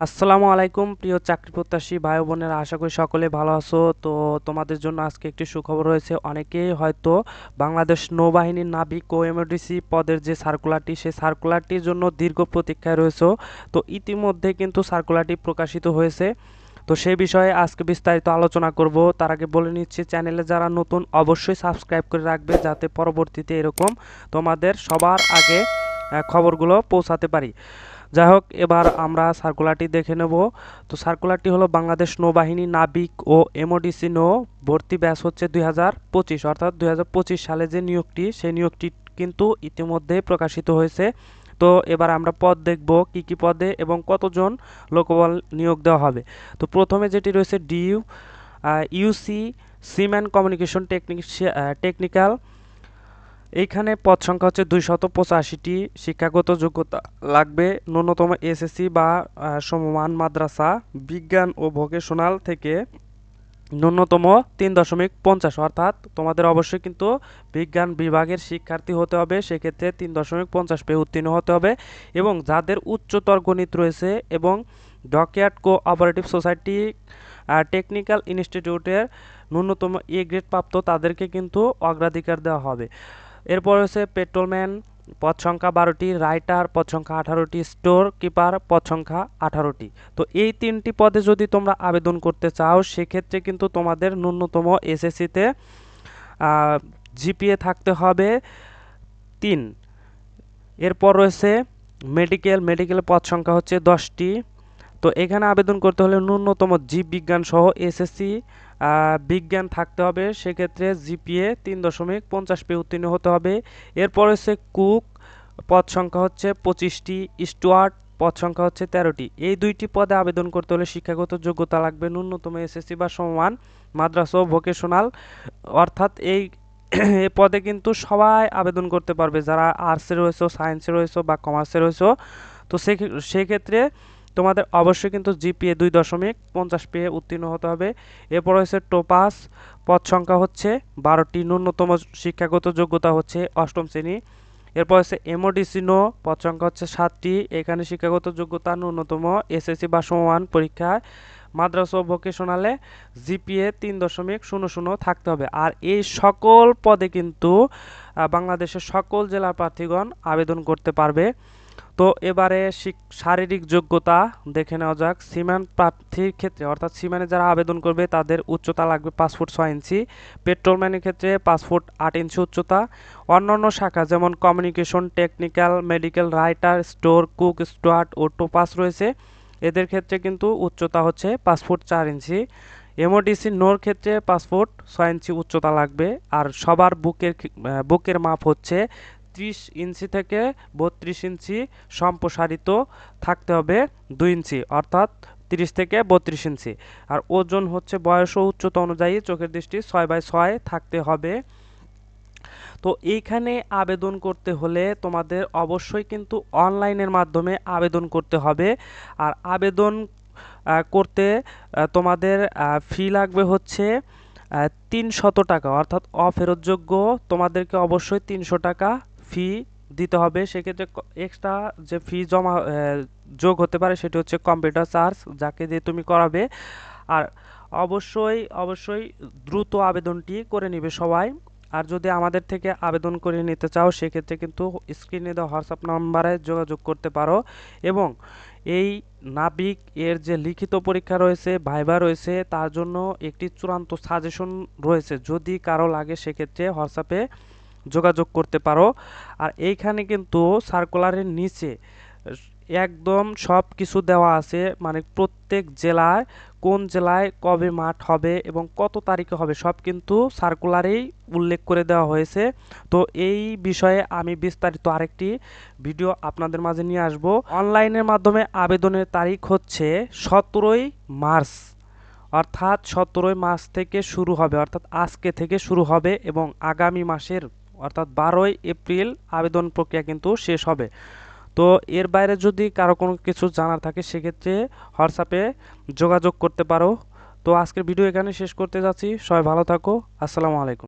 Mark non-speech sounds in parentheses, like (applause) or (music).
আসসালামু আলাইকুম, প্রিয় চাকরি প্রত্যাশী ভাই বোনেরা, আশা করি সকলে ভালো আছো। তো তোমাদের জন্য আজকে একটি সুখবর রয়েছে। অনেকেই হয়তো বাংলাদেশ নৌবাহিনীর নাবিক ও এমডিসি পদের যে সার্কুলারটি, সেই সার্কুলারটির জন্য দীর্ঘ প্রতীক্ষায় রয়েছে। তো ইতিমধ্যে কিন্তু সার্কুলারটি প্রকাশিত হয়েছে। তো সেই বিষয়ে আজকে বিস্তারিত আলোচনা করব। তার আগে বলে নিচ্ছি, চ্যানেলে যারা নতুন, অবশ্যই সাবস্ক্রাইব করে রাখবে যাতে পরবর্তীতে এরকম তোমাদের সবার আগে খবরগুলো পৌঁছাতে পারি। যাই হোক এবার আমরা সার্কুলারটি দেখে নেব। তো সার্কুলারটি হলো বাংলাদেশ নৌবাহিনী নাবিক ও এমওডিসি নৌ ভর্তি ব্যাস হচ্ছে দুই হাজার পঁচিশ। অর্থাৎ দুই হাজার পঁচিশ সালে যে নিয়োগটি, সেই নিয়োগটি কিন্তু ইতিমধ্যে প্রকাশিত হয়েছে। তো এবার আমরা পদ দেখব, কি কি পদে এবং কতজন লোকবল নিয়োগ দেওয়া হবে। তো প্রথমে যেটি রয়েছে DU UC seaman communication technic technical এইখানে পদ সংখ্যা হচ্ছে দুইশত পঁচাশিটি শিক্ষাগত যোগ্যতা। লাগবে ন্যূনতম এসএসসি বা সমমান মাদ্রাসা, বিজ্ঞান ও ভোকেশনাল থেকে ন্যূনতম তিন দশমিক পঞ্চাশ। অর্থাৎ তোমাদের অবশ্যই কিন্তু বিজ্ঞান বিভাগের শিক্ষার্থী হতে হবে, সেক্ষেত্রে তিন দশমিক পঞ্চাশ পেয়ে উত্তীর্ণ হতে হবে এবং যাদের উচ্চতর গণিত রয়েছে এবং ডকইয়ার্ড কোঅপারেটিভ সোসাইটি টেকনিক্যাল ইনস্টিটিউটের ন্যূনতম এ গ্রেড প্রাপ্ত, তাদেরকে কিন্তু অগ্রাধিকার দেওয়া হবে। এরপর হচ্ছে পেট্রোলম্যান, পদ সংখ্যা বারোটি, রাইটার পদ সংখ্যা আঠারোটি, স্টোর কিপার পদ সংখ্যা আঠারোটি। তো এই তিনটি পদে যদি তোমরা আবেদন করতে চাও, সেক্ষেত্রে কিন্তু তোমাদের ন্যূনতম এসএসসিতে জিপিএ থাকতে হবে তিন। এরপর রয়েছে মেডিকেল মেডিকেল পদ সংখ্যা হচ্ছে দশটি। তো এখানে আবেদন করতে হলে ন্যূনতম জীব বিজ্ঞান সহ এসএসসি বিজ্ঞান থাকতে হবে, সেক্ষেত্রে জিপিএ তিন দশমিক পঞ্চাশ পেয়ে উত্তীর্ণ হতে হবে। এরপর হচ্ছে কুক, পদ সংখ্যা হচ্ছে পঁচিশটি, স্টুয়ার্ট, পদ সংখ্যা হচ্ছে তেরোটি। এই দুইটি পদে আবেদন করতে হলে শিক্ষাগত যোগ্যতা লাগবে ন্যূনতম এসএসসি বা সমান মাদ্রাসা ভোকেশনাল। অর্থাৎ এই (clears throat) এই পদে কিন্তু সবাই আবেদন করতে পারবে, যারা আর্টসে রয়েছে, সায়েন্সে রয়েছে বা কমার্সে রয়েছে। তো সেক্ষে- সেক্ষেত্রে তোমাদের অবশ্যই কিন্তু জিপিএ দুই দশমিক পঞ্চাশ পেয়ে উত্তীর্ণ হতে হবে। এরপর হচ্ছে টোপাস। পদ সংখ্যা হচ্ছে বারোটি। ন্যূনতম শিক্ষাগত যোগ্যতা হচ্ছে অষ্টম শ্রেণি। এরপর হচ্ছে এমওডিসিনো পদ সংখ্যা হচ্ছে সাতটি। এখানে শিক্ষাগত যোগ্যতা ন্যূনতম এসএসসি বা সমান পরীক্ষায় মাদ্রাসা ভোকেশনালে জিপিএ তিন দশমিক শূন্য শূন্য থাকতে হবে। আর এই সকল পদে কিন্তু বাংলাদেশের সকল জেলার প্রার্থীগণ আবেদন করতে পারবে। তো এবারে শারীরিক যোগ্যতা দেখে নেওয়া যাক। সিমান প্রার্থীর ক্ষেত্রে, অর্থাৎ সিমানে যারা আবেদন করবে, তাদের উচ্চতা লাগবে পাঁচ ফুট ছয় ইঞ্চি। পেট্রোলম্যানের ক্ষেত্রে পাঁচ ফুট আট ইঞ্চি উচ্চতা। অন্যান্য শাখা, যেমন communication, technical, medical, writer, store, cook, steward ও টোপাস রয়েছে। এদের ক্ষেত্রে কিন্তু উচ্চতা হচ্ছে পাঁচ ফুট চার ইঞ্চি। এমওডিসি নোর ক্ষেত্রে ফুট ছয় ইঞ্চি উচ্চতা লাগবে। আর সবার বুকের বুকের মাপ হচ্ছে ত্রিশ ইঞ্চি থেকে বত্রিশ ইঞ্চি সম্প্রসারিত থাকতে হবে দুই ইঞ্চি, অর্থাৎ তিরিশ থেকে বত্রিশ ইঞ্চি। আর ওজন হচ্ছে বয়স ও উচ্চতা অনুযায়ী চোখের দৃষ্টি ছয় বাই ছয় থাকতে হবে। তো এইখানে আবেদন করতে হলে তোমাদের অবশ্যই কিন্তু অনলাইনের মাধ্যমে আবেদন করতে হবে। আর আবেদন করতে তোমাদের ফি লাগবে হচ্ছে তিনশত টাকা, অর্থাৎ অফেরতযোগ্য তোমাদেরকে অবশ্যই তিনশো টাকা ফি দিতে হবে, সেক্ষেত্রে এক্সট্রা যে ফি জমা যোগ হতে পারে সেটি হচ্ছে কম্পিউটার চার্জ যাকে দিয়ে তুমি করাবে। আর অবশ্যই অবশ্যই দ্রুত আবেদনটি করে নিবে সবাই। আর যদি আমাদের থেকে আবেদন করে নিতে চাও, সেক্ষেত্রে কিন্তু স্ক্রিনে দেওয়া হোয়াটসঅ্যাপ নাম্বারে যোগাযোগ করতে পারো। এবং এই নাবিক এর যে লিখিত পরীক্ষা রয়েছে ভাইবা রয়েছে, তার জন্য একটি চূড়ান্ত সাজেশন রয়েছে। যদি কারও লাগে, সেক্ষেত্রে হোয়াটসঅ্যাপে যোগাযোগ করতে পারো। আর এইখানে কিন্তু সার্কুলারের নিচে, একদম সব কিছু দেওয়া আছে। মানে প্রত্যেক জেলায়, কোন জেলায় কবে মাঠ হবে এবং কত তারিখে হবে, সব কিন্তু সার্কুলারেই উল্লেখ করে দেওয়া হয়েছে। তো এই বিষয়ে আমি বিস্তারিত আরেকটি ভিডিও আপনাদের মাঝে নিয়ে আসব। অনলাইনের মাধ্যমে আবেদনের তারিখ হচ্ছে সতেরোই মার্চ। অর্থাৎ সতেরোই মার্চ থেকে শুরু হবে, অর্থাৎ আজকে থেকে শুরু হবে এবং আগামী মাসের অর্থাৎ বারোই এপ্রিল আবেদন প্রক্রিয়া কিন্তু শেষ হবে। তো এর বাইরে যদি কারও কোনো কিছু জানার থাকে, সেক্ষেত্রে হোয়াটসঅ্যাপে যোগাযোগ করতে পারো। তো আজকের ভিডিও এখানে শেষ করতে যাচ্ছি। সবাই ভালো থাকো। আসসালামু আলাইকুম।